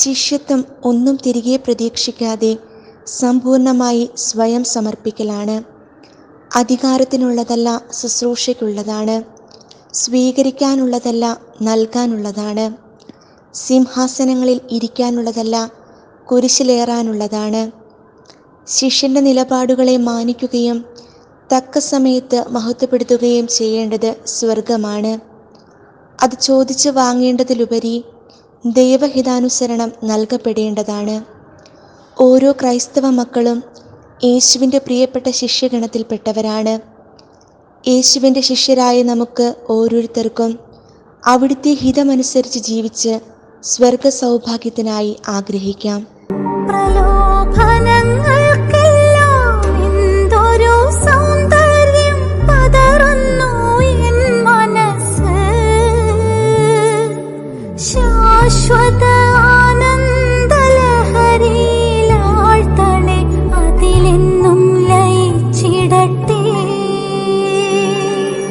ശിഷ്യത്വം ഒന്നും തിരികെ പ്രതീക്ഷിക്കാതെ സമ്പൂർണമായി സ്വയം സമർപ്പിക്കലാണ്. അധികാരത്തിനുള്ളതല്ല ശുശ്രൂഷയ്ക്കുള്ളതാണ്. സ്വീകരിക്കാനുള്ളതല്ല നൽകാനുള്ളതാണ്. സിംഹാസനങ്ങളിൽ ഇരിക്കാനുള്ളതല്ല കുരിശിലേറാനുള്ളതാണ്. ശിഷ്യന്റെ നിലപാടുകളെ മാനിക്കുകയും തക്ക സമയത്ത് മഹത്വപ്പെടുത്തുകയും ചെയ്യേണ്ടത് സ്വർഗമാണ് അത് ചോദിച്ചു വാങ്ങേണ്ടതിലുപരി ദൈവഹിതാനുസരണം നൽകപ്പെടേണ്ടതാണ്. ഓരോ ക്രൈസ്തവ മക്കളും യേശുവിന്റെ പ്രിയപ്പെട്ട ശിഷ്യഗണത്തിൽപ്പെട്ടവരാണ്. യേശുവിന്റെ ശിഷ്യരായ നമുക്ക് ഓരോരുത്തർക്കും അവിടുത്തെ ഹിതമനുസരിച്ച് ജീവിച്ച് സ്വർഗ സൗഭാഗ്യത്തിനായി ആഗ്രഹിക്കാം 我的